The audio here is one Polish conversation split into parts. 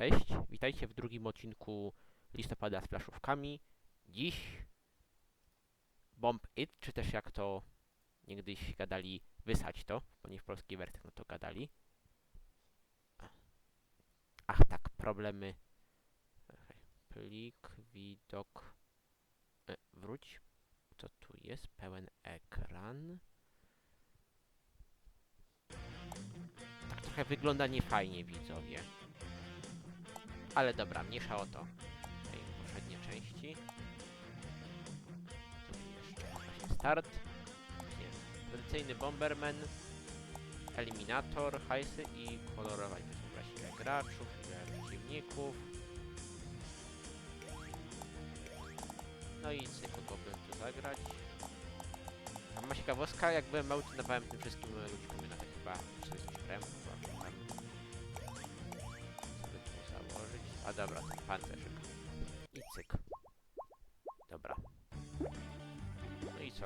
Cześć, witajcie w drugim odcinku listopada z plaszówkami. Dziś Bomb It, czy też jak to niegdyś gadali, wysać to, bo nie w polskiej wersji no to gadali. Ach tak, problemy. Plik, widok. E, wróć. Co tu jest? Pełen ekran. Tak trochę wygląda niefajnie, widzowie. Ale dobra, mniejsza o to. Tutaj poprzednie części. Jeszcze? Właśnie start. Tradycyjny Bomberman. Eliminator, hajsy i kolorować. Wybrać ile graczów, ile przeciwników. No i cykl Goblin tu zagrać. A ma ciekawostka, jak byłem mały, to dawałem tym wszystkim ludzikom na to chyba 30 prem, chyba A dobra, ten pancerzyk. I cyk. Dobra. No i co?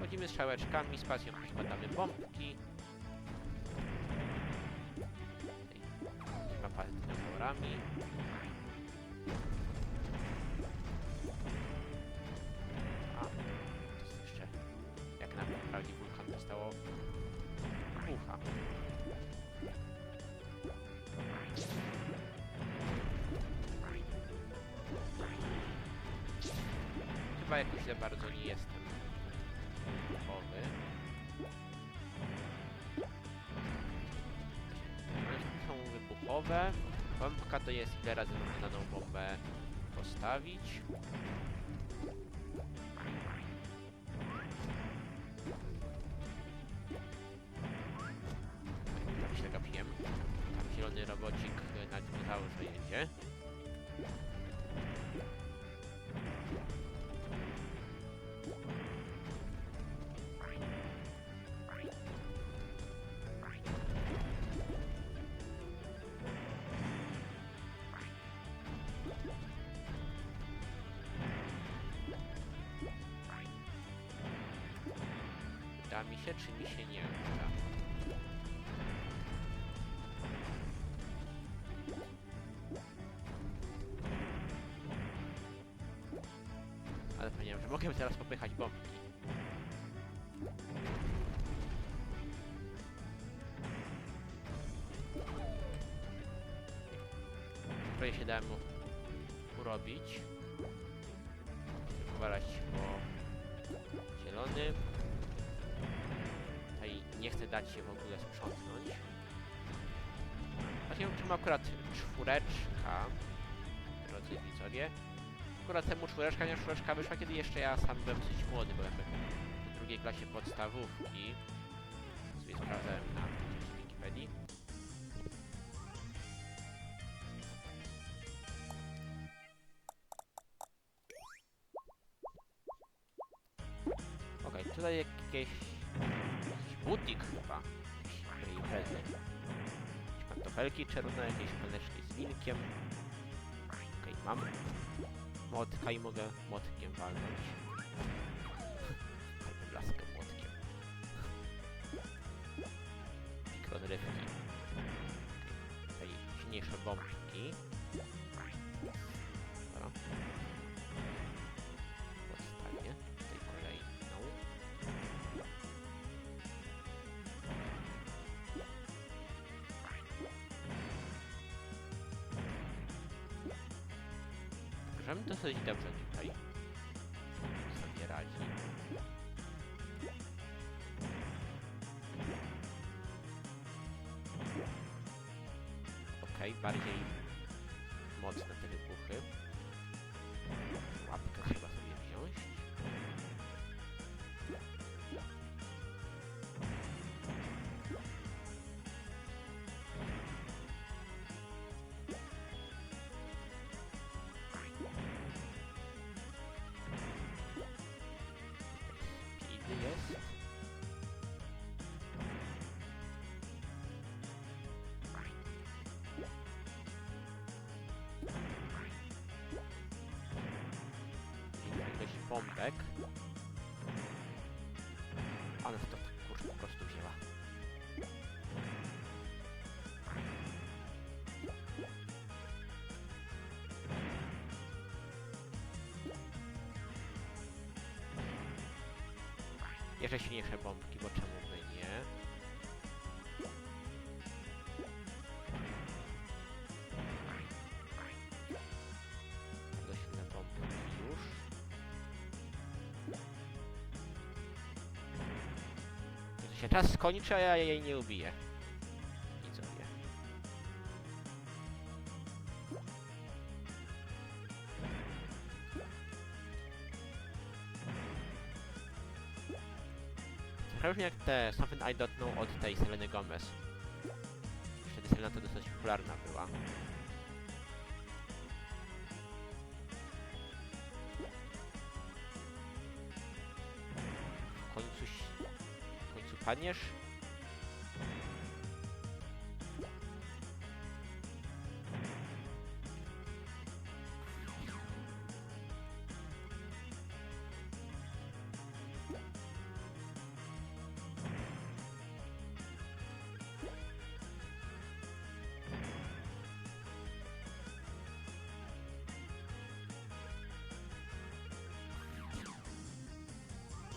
Chodzimy z szałeczkami, spacją podkładamy bombki. Mapa z dinozaurami. Chyba jakoś za bardzo nie jestem gotowy. One są wybuchowe. Bombka to jest ile razy można daną bombę postawić. Tam się gapiłem. Tam zielony robocik na dinozaurze jedzie. Uda mi się, czy mi się nie uda? Ale powiedziałem, że mogę teraz popychać bombki. Trochę się dałem urobić. Powalać po zielony. Chcę dać się w ogóle sprzątnąć. Właśnie czym akurat czwóreczka, drodzy widzowie. Akurat temu czwóreczka, nie czwóreczka wyszła, kiedy jeszcze ja sam byłem dosyć młody, byłem w drugiej klasie podstawówki. Sobie sprawdzałem na Wikipedii. Okej, tutaj jakieś... butik chyba. Jakiejś imprezy. Jakieś pantofelki czerwone, jakieś paneczki z wilkiem. Okej, mam młotka i mogę młotkiem walnąć. Albo blaskę młotkiem. Mikrodrywki. Tutaj silniejsze bombki. Dosyć dobrze tutaj sobie radzi. bombek. Ale to tak kurczę po prostu wzięła. Jeszcze silniejsze bombki, bo czemu? Się czas skończy, a ja jej nie ubiję. Nic ubiję. Trochę brzmi jak te Something I Don't Know od tej Seleny Gomez. Wtedy Selena to dosyć popularna była. Padniesz?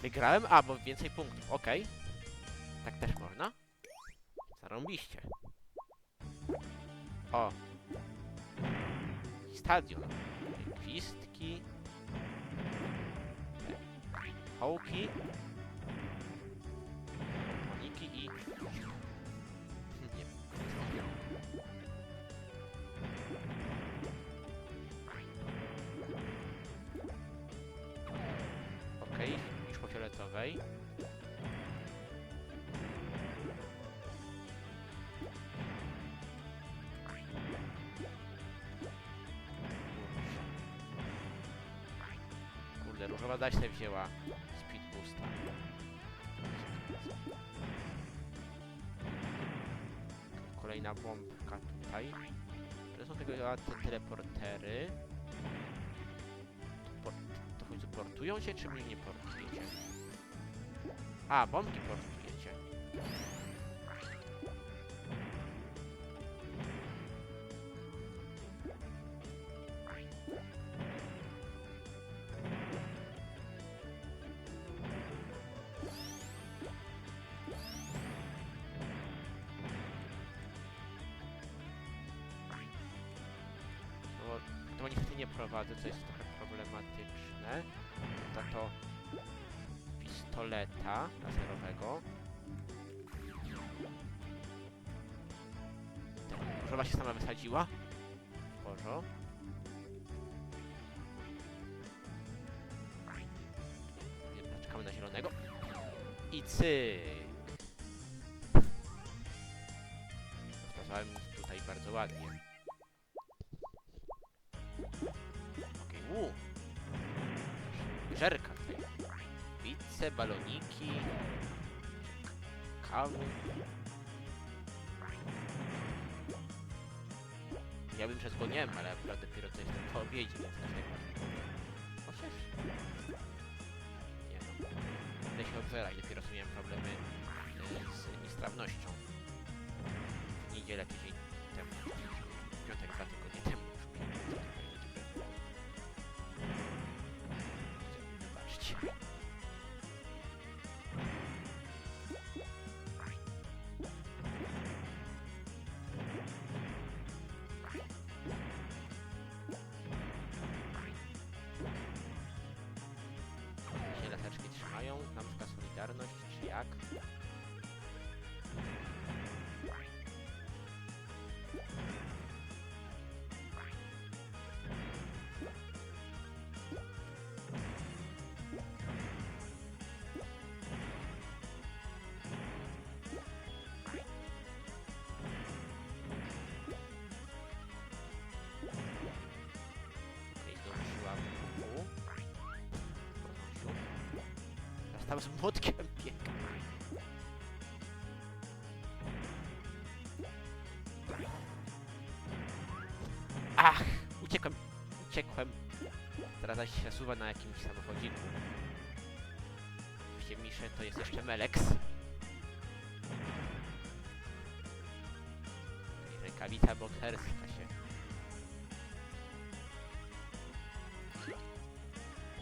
Wygrałem? A, bo więcej punktów. Okej. Tak też można? Zarąbiście. O. Stadion. Gwizdki. Hołki. Kurde, różowa sobie wzięła speed boosta. Kolejna bombka tutaj. To są tego te teleportery. To, w końcu portują się, czy mnie nie portujecie? A, bombki portujecie. To niestety nie prowadzę, co jest trochę problematyczne. Za to pistoleta laserowego. Różowa się sama wysadziła. Bożo. Czekamy na zielonego. I cyk. Rozpraszałem tutaj bardzo ładnie. Żerka. Pizze, baloniki. Kawy. Ja bym przez go nie wiem, ale akurat dopiero to jestem po obiedzie, więc tak najbardziej. Chociaż... Nie no. Będę się odżerać, dopiero co miałem problemy e, z niestrawnością. W niedzielę tydzień temu. W piątek dwa tygodnie temu tam z młotkiem biega. Ach! Uciekłem! Uciekłem! Teraz się suwa na jakimś samochodziku. Oczywiście Misze to jest jeszcze Melex. Rękawica bokserska się.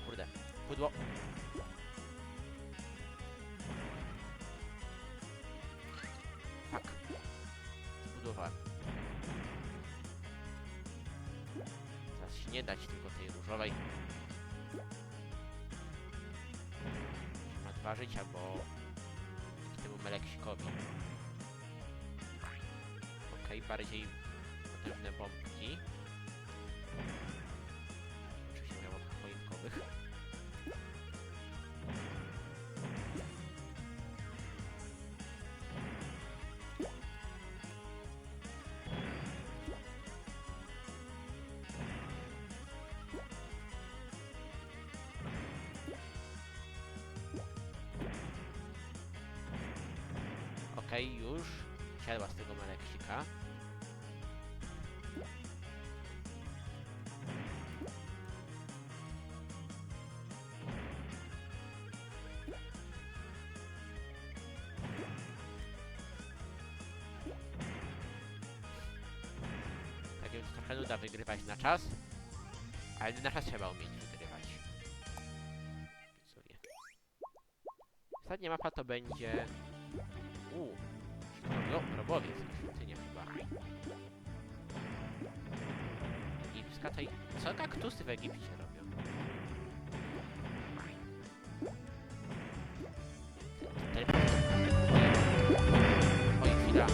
Kurde, pudło. Różowej. Ma dwa życia, bo temu meleksikowi. Okej, bardziej potężne bombki. Okej, już siadła z tego meleksika. Tak więc trochę nuda wygrywać na czas, ale na czas trzeba umieć wygrywać. Ostatnia mapa to będzie... Uuu, no, robowiec, świątynia chyba. Egipska to. Co kaktusy w Egipcie robią? Oj, chwila.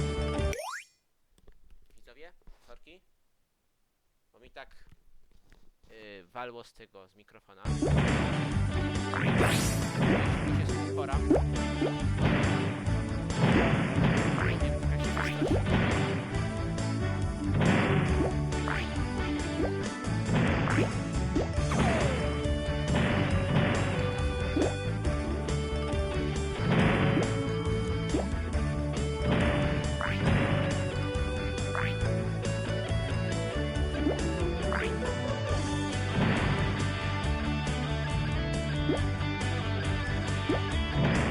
Widzowie, sorki? Bo mi tak yy, walło z tego, z mikrofona. A